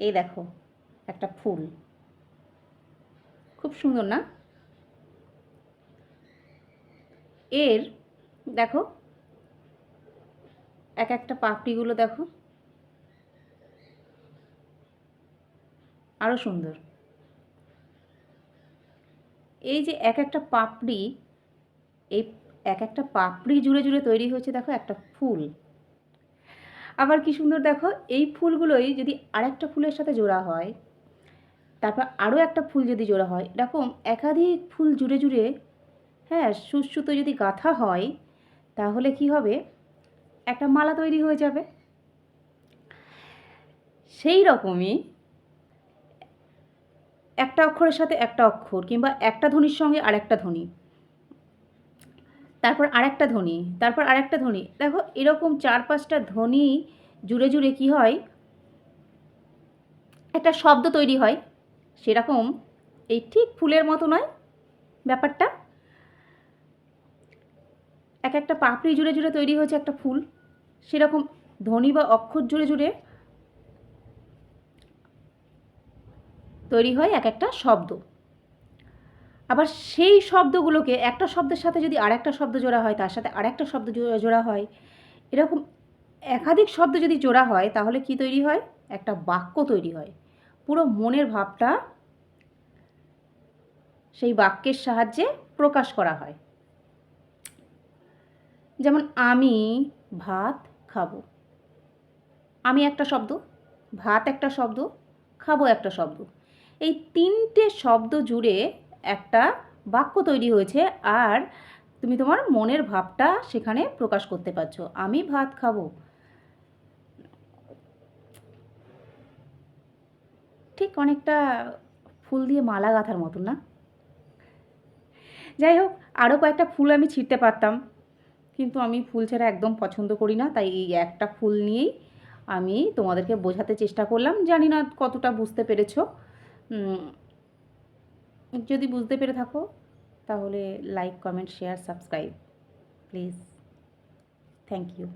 এই দেখো, একটা ফুল। খুব সুন্দর না? এর, দেখো, এক একটা পাপড়িগুলো দেখো। আরও সুন্দর। এই যে এক একটা পাপড়ি, এই এক একটা পাপড়ি জুড়ে জুড়ে তৈরি হয়েছে, দেখো একটা ফুল। আবার কি সুন্দর দেখো, এই ফুলগুলোই যদি আরেকটা ফুলের সাথে জোড়া হয়, তারপর আরও একটা ফুল যদি জোড়া হয়, এরকম একাধিক ফুল জুড়ে জুড়ে হ্যাঁ সুশ্রুত যদি গাঁথা হয়, তাহলে কি হবে? একটা মালা তৈরি হয়ে যাবে। সেই রকমই একটা অক্ষরের সাথে একটা অক্ষর কিংবা একটা ধ্বনির সঙ্গে আরেকটা ধ্বনি। তারপর আরেকটা ধ্বনি, তারপর আরেকটা ধ্বনি। দেখো, এরকম চার পাঁচটা ধ্বনি জুড়ে জুড়ে কি হয়? একটা শব্দ তৈরি হয়। সেরকম এই ঠিক ফুলের মতো নয় ব্যাপারটা। এক একটা পাপড়ি জুড়ে জুড়ে তৈরি হয়েছে একটা ফুল। সেরকম ধ্বনি বা অক্ষর জুড়ে জুড়ে তৈরি হয় এক একটা শব্দ। আবার সেই শব্দগুলোকে একটা শব্দের সাথে যদি আরেকটা শব্দ জোড়া হয়, তার সাথে আরেকটা শব্দ জোড়া হয়, এরকম একাধিক শব্দ যদি জোড়া হয়, তাহলে কি তৈরি হয়? একটা বাক্য তৈরি হয়। পুরো মনের ভাবটা সেই বাক্যের সাহায্যে প্রকাশ করা হয়। যেমন, আমি ভাত খাব। আমি একটা শব্দ, ভাত একটা শব্দ, খাব একটা শব্দ। এই তিনটে শব্দ জুড়ে একটা বাক্য তৈরি হয়েছে আর তুমি তোমার মনের ভাবটা সেখানে প্রকাশ করতে পারছ। আমি ভাত খাব। ঠিক অনেকটা ফুল দিয়ে মালা গাঁথার মতন না? যাই হোক আরও কয়েকটা ফুল আমি ছিঁড়তে পারতাম। কিন্তু আমি ফুল ছাড়া একদম পছন্দ করি না। তাই এই একটা ফুল নিয়েই আমি তোমাদেরকে বোঝাতে চেষ্টা করলাম। জানি না কতটা বুঝতে পেরেছ। যদি বুঝতে পেরে থাকো তাহলে like comment share subscribe please thank you